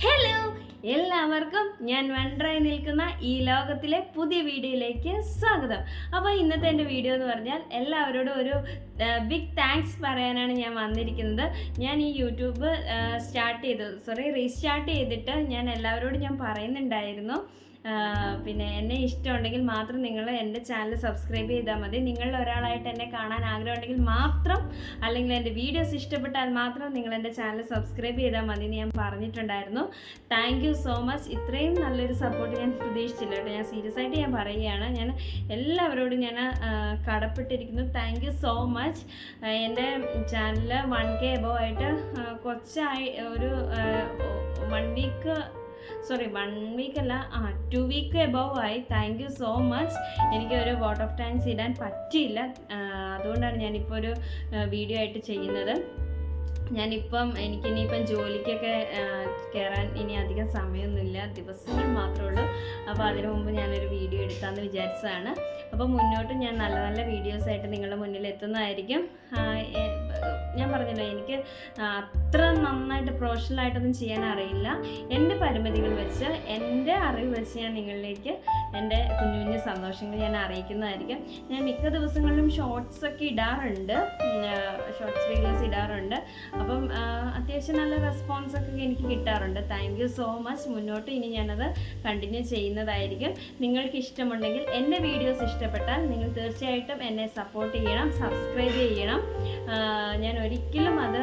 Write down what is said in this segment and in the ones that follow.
Hello എല്ലാവർക്കും ഞാൻ വണ്ടറായി നിൽക്കുന്ന ഈ ലോകത്തിലെ പുതിയ വീഡിയോയിലേക്ക് സ്വാഗതം. അപ്പോൾ ഇന്നത്തെ എന്റെ വീഡിയോ എന്ന് പറഞ്ഞാൽ എല്ലാവരോടും ഒരു ബിഗ് താങ്ക്സ് പറയാനാണ് ഞാൻ വന്നിരിക്കുന്നത്. ഞാൻ ഈ യൂട്യൂബ് സ്റ്റാർട്ട് ചെയ്തു സോറി റീസ്റ്റാർട്ട് ചെയ്തിട്ട് ഞാൻ എല്ലാവരോടും ഞാൻ പറയുന്നുണ്ടായിരുന്നു. പിന്നെ എന്നെ ഇഷ്ടമുണ്ടെങ്കിൽ മാത്രം നിങ്ങൾ എന്റെ ചാനൽ സബ്സ്ക്രൈബ് ചെയ്താൽ മതി. നിങ്ങളിൽ ഒരാളായിട്ട് എന്നെ കാണാൻ ആഗ്രഹമുണ്ടെങ്കിൽ മാത്രം അല്ലെങ്കിൽ എന്റെ വീഡിയോസ് ഇഷ്ടപ്പെട്ടാൽ മാത്രം നിങ്ങൾ എന്റെ ചാനൽ സബ്സ്ക്രൈബ് ചെയ്താൽ മതി എന്ന് ഞാൻ പറഞ്ഞിട്ടുണ്ടായിരുന്നു. താങ്ക് സോ മച്ച് ഇത്രയും നല്ലൊരു സപ്പോർട്ട് ഞാൻ പ്രതീക്ഷിച്ചില്ല കേട്ടോ. ഞാൻ സീരിയസ് ആയിട്ട് ഞാൻ പറയുകയാണ്. ഞാൻ എല്ലാവരോടും ഞാൻ കടപ്പെട്ടിരിക്കുന്നു. താങ്ക് സോ മച്ച് എന്റെ ചാനൽ വൺ കെ എബോ ആയിട്ട് കൊച്ചായി ഒരു one week sorry one week അല്ല ആ ടു വീക്ക് എബവ് ആയി. താങ്ക് യു സോ മച്ച് എനിക്ക് ഒരു വാട്ട് ഓഫ് ടാങ്ക്സ് ഇടാൻ പറ്റിയില്ല. അതുകൊണ്ടാണ് ഞാനിപ്പോൾ ഒരു വീഡിയോ ആയിട്ട് ചെയ്യുന്നത്. ഞാനിപ്പം എനിക്കിനിയിപ്പം ജോലിക്കൊക്കെ കയറാൻ ഇനി അധികം സമയമൊന്നുമില്ല ദിവസങ്ങൾ മാത്രമേ ഉള്ളൂ. അപ്പോൾ അതിനു മുമ്പ് ഞാനൊരു വീഡിയോ എടുക്കാമെന്ന് വിചാരിച്ചതാണ്. അപ്പോൾ മുന്നോട്ട് ഞാൻ നല്ല നല്ല വീഡിയോസായിട്ട് നിങ്ങളുടെ മുന്നിൽ എത്തുന്നതായിരിക്കും. ഞാൻ പറഞ്ഞില്ല എനിക്ക് അത്ര നന്നായിട്ട് പ്രൊഫഷണലായിട്ടൊന്നും ചെയ്യാൻ അറിയില്ല. എന്റെ പരിമിതികൾ വെച്ച് എന്റെ അറിവ് വെച്ച് ഞാൻ നിങ്ങളിലേക്ക് എന്റെ കുഞ്ഞു കുഞ്ഞു സന്തോഷങ്ങൾ ഞാൻ അറിയിക്കുന്നതായിരിക്കും. ഞാൻ മിക്ക ദിവസങ്ങളിലും ഷോർട്സ് ഒക്കെ ഇടാറുണ്ട്. ഷോർട്സ് വീഡിയോസ് ഇടാറുണ്ട്. അപ്പം അത്യാവശ്യം നല്ല റെസ്പോൺസ് ഒക്കെ എനിക്ക് കിട്ടാറുണ്ട്. താങ്ക് യു സോ മച്ച് മുന്നോട്ട് ഇനി ഞാനത് കണ്ടിന്യൂ ചെയ്യുന്നതായിരിക്കും. നിങ്ങൾക്ക് ഇഷ്ടമുണ്ടെങ്കിൽ എന്റെ വീഡിയോസ് ഇഷ്ടപ്പെട്ടാൽ നിങ്ങൾ തീർച്ചയായിട്ടും എന്നെ സപ്പോർട്ട് ചെയ്യണം സബ്സ്ക്രൈബ് ചെയ്യണം. ഞാൻ ഒരിക്കലും അത്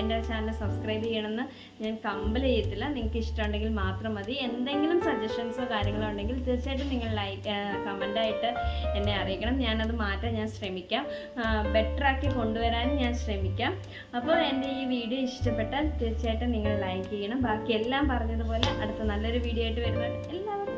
എന്റെ ചാനൽ സബ്സ്ക്രൈബ് ചെയ്യണമെന്ന് ഞാൻ കമ്പൽ ചെയ്യത്തില്ല. നിങ്ങൾക്ക് ഇഷ്ടമുണ്ടെങ്കിൽ മാത്രം മതി. എന്തെങ്കിലും സജഷൻസോ കാര്യങ്ങളോ ഉണ്ടെങ്കിൽ തീർച്ചയായിട്ടും നിങ്ങൾ ലൈക്ക് കമന്റായിട്ട് എന്നെ അറിയിക്കണം. ഞാനത് മാറ്റാൻ ഞാൻ ശ്രമിക്കാം. ബെറ്ററാക്കി കൊണ്ടുവരാനും ഞാൻ ശ്രമിക്കാം. അപ്പോൾ എന്റെ ഈ വീഡിയോ ഇഷ്ടപ്പെട്ടാൽ തീർച്ചയായിട്ടും നിങ്ങൾ ലൈക്ക് ചെയ്യണം. ബാക്കി എല്ലാം പറഞ്ഞതുപോലെ അടുത്ത നല്ലൊരു വീഡിയോ ആയിട്ട് വരുന്നത് എല്ലാവർക്കും